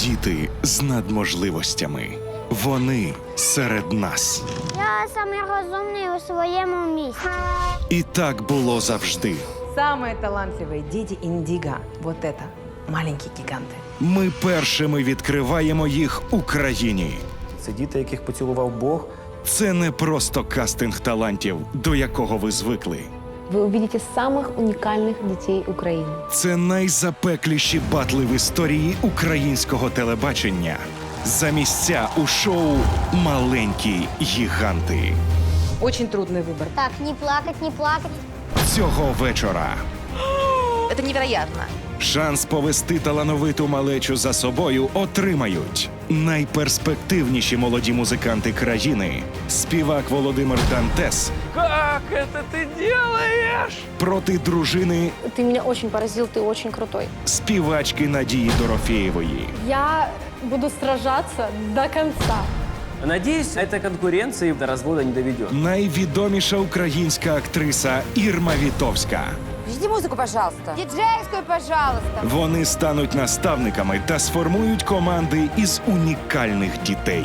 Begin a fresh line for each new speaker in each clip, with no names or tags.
Діти з надможливостями. Вони серед нас.
Я самий розумний у своєму місті.
І так було завжди.
Самые талантливые дети Индиго. Вот это. Маленькие гиганты.
Ми першими відкриваємо їх Україні.
Це діти, яких поцілував Бог.
Це не просто кастинг талантів, до якого ви звикли.
Вы увидите самых уникальных детей Украины.
Це найзапекліші батли в історії українського телебачення. За місця у шоу Маленькі гіганти
Очень трудный выбор.
Так, не плакать, не плакать.
цього вечора.
Это невероятно.
Шанс повести талановиту малечу за собою отримають найперспективніші молоді музиканти країни. Співак Володимир Дантес. Як це ти робиш? Проти дружини
Ты меня очень поразил, ты очень крутой.
співачки Надії Дорофєєвої.
Я буду сражаться до конца.
Надіюсь, ця конкуренція до розводу не доведет.
Найвідоміша українська актриса Ірма Вітовська.
Жди музыку, пожалуйста. Диджейскую, пожалуйста.
Вони стануть наставниками та сформують команди із унікальних дітей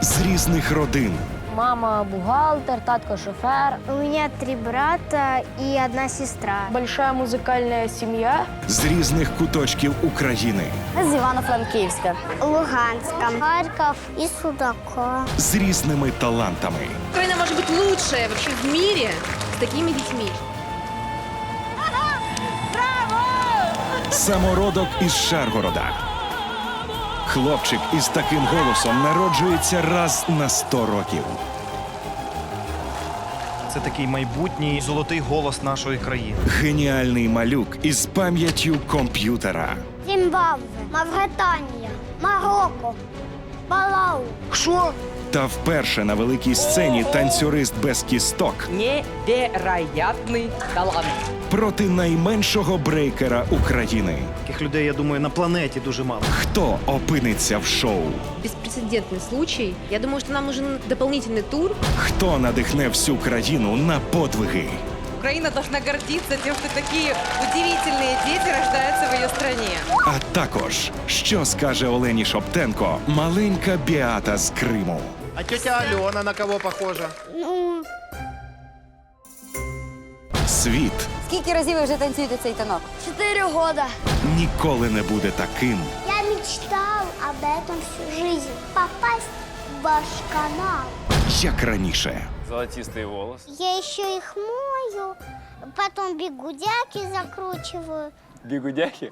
з різних родин.
Мама бухгалтер, татко шофер.
У меня три брата и одна сестра.
Большая музыкальная семья.
з різних куточків України,
З Ивано-Франківська.
Луганска, Харьков и Судака.
з різними талантами.
Украина может быть лучшая вообще в мире с такими детьми.
Самородок із Шаргорода. Хлопчик із таким голосом народжується раз на 100 років.
Це такий майбутній золотий голос нашої країни.
Геніальний малюк із пам'яттю комп'ютера.
Зімбабве, Мавританія, Марокко, Палау.
Та вперше на великій сцені танцюрист без кісток
Невероятный талант.
проти найменшого брейкера України.
Таких людей, я думаю, на планеті дуже мало.
Хто опиниться в шоу?
Беспрецедентный случай. Я думаю, что нам нужен дополнительный тур.
Хто надихне всю країну на подвиги?
Украина должна гордиться тем, что такие удивительные дети рождаются в ее стране.
А також, що скаже Олені Шоптенко, маленька Біата з Криму.
А тетя Алена на кого похожа?
Ну,
Світ
Скільки разів ви вже танцюєте цей танок?
четыре года.
ніколи не буде таким,
Я мечтал об этом всю жизнь. Попасть в ваш канал.
як раніше.
Золотистий волос.
Я еще их мою, потом бигудяки закручиваю.
Бігудяхи.